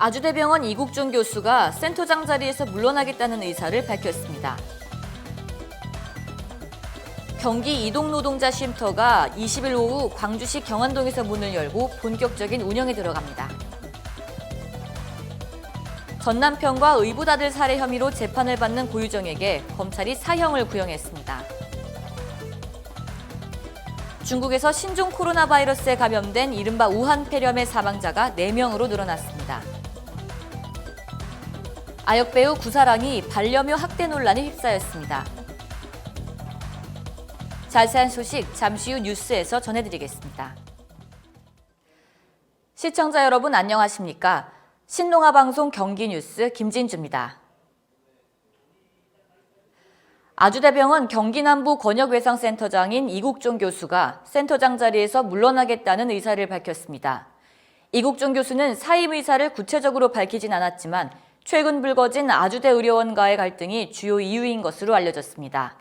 아주대병원 이국종 교수가 센터장 자리에서 물러나겠다는 의사를 밝혔습니다. 경기 이동노동자 쉼터가 20일 오후 광주시 경안동에서 문을 열고 본격적인 운영에 들어갑니다. 전 남편과 의붓아들 살해 혐의로 재판을 받는 고유정에게 검찰이 사형을 구형했습니다. 중국에서 신종 코로나 바이러스에 감염된 이른바 우한 폐렴의 사망자가 4명으로 늘어났습니다. 아역 배우 구사랑이 반려묘 학대 논란에 휩싸였습니다. 자세한 소식 잠시 후 뉴스에서 전해드리겠습니다. 시청자 여러분 안녕하십니까? 신동아 방송 경기 뉴스 김진주입니다. 아주대병원 경기남부 권역외상센터장인 이국종 교수가 센터장 자리에서 물러나겠다는 의사를 밝혔습니다. 이국종 교수는 사임 의사를 구체적으로 밝히진 않았지만 최근 불거진 아주대 의료원과의 갈등이 주요 이유인 것으로 알려졌습니다.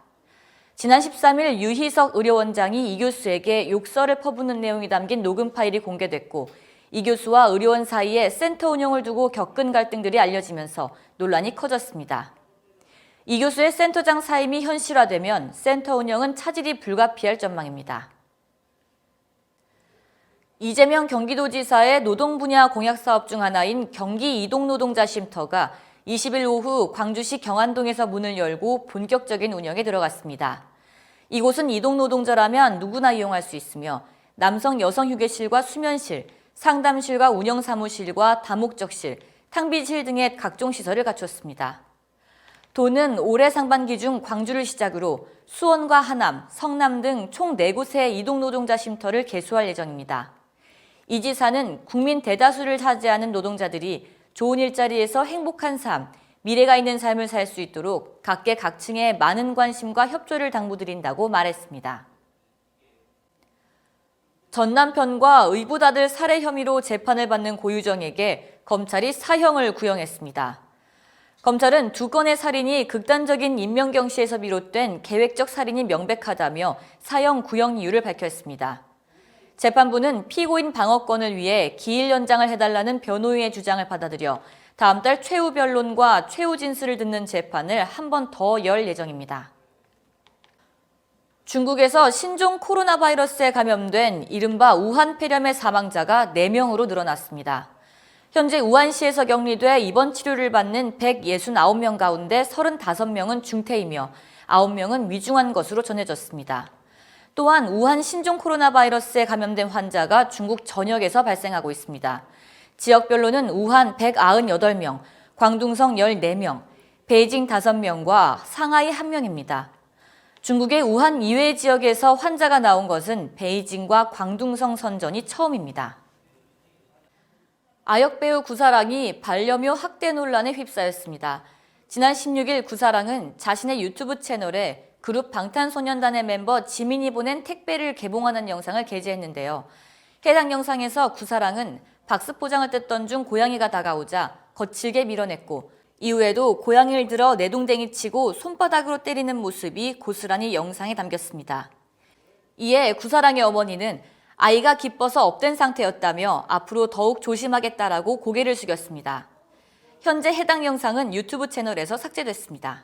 지난 13일 유희석 의료원장이 이 교수에게 욕설을 퍼붓는 내용이 담긴 녹음 파일이 공개됐고 이 교수와 의료원 사이에 센터 운영을 두고 겪은 갈등들이 알려지면서 논란이 커졌습니다. 이 교수의 센터장 사임이 현실화되면 센터 운영은 차질이 불가피할 전망입니다. 이재명 경기도지사의 노동 분야 공약 사업 중 하나인 경기 이동 노동자 쉼터가 20일 오후 광주시 경안동에서 문을 열고 본격적인 운영에 들어갔습니다. 이곳은 이동 노동자라면 누구나 이용할 수 있으며 남성 여성 휴게실과 수면실, 상담실과 운영 사무실과 다목적실, 탕비실 등의 각종 시설을 갖췄습니다. 도는 올해 상반기 중 광주를 시작으로 수원과 하남, 성남 등 총 4곳의 이동 노동자 쉼터를 개소할 예정입니다. 이 지사는 국민 대다수를 차지하는 노동자들이 좋은 일자리에서 행복한 삶, 미래가 있는 삶을 살 수 있도록 각계각층에 많은 관심과 협조를 당부드린다고 말했습니다. 전 남편과 의붓아들 살해 혐의로 재판을 받는 고유정에게 검찰이 사형을 구형했습니다. 검찰은 두 건의 살인이 극단적인 인명경시에서 비롯된 계획적 살인이 명백하다며 사형 구형 이유를 밝혔습니다. 재판부는 피고인 방어권을 위해 기일 연장을 해달라는 변호인의 주장을 받아들여 다음 달 최후 변론과 최후 진술을 듣는 재판을 한 번 더 열 예정입니다. 중국에서 신종 코로나 바이러스에 감염된 이른바 우한 폐렴의 사망자가 4명으로 늘어났습니다. 현재 우한시에서 격리돼 입원 치료를 받는 169명 가운데 35명은 중태이며 9명은 위중한 것으로 전해졌습니다. 또한 우한 신종 코로나 바이러스에 감염된 환자가 중국 전역에서 발생하고 있습니다. 지역별로는 우한 198명, 광둥성 14명, 베이징 5명과 상하이 1명입니다. 중국의 우한 이외 지역에서 환자가 나온 것은 베이징과 광둥성 선전이 처음입니다. 아역 배우 구사랑이 반려묘 학대 논란에 휩싸였습니다. 지난 16일 구사랑은 자신의 유튜브 채널에 그룹 방탄소년단의 멤버 지민이 보낸 택배를 개봉하는 영상을 게재했는데요. 해당 영상에서 구사랑은 박스 포장을 뜯던 중 고양이가 다가오자 거칠게 밀어냈고 이후에도 고양이를 들어 내동댕이 치고 손바닥으로 때리는 모습이 고스란히 영상에 담겼습니다. 이에 구사랑의 어머니는 아이가 기뻐서 업된 상태였다며 앞으로 더욱 조심하겠다라고 고개를 숙였습니다. 현재 해당 영상은 유튜브 채널에서 삭제됐습니다.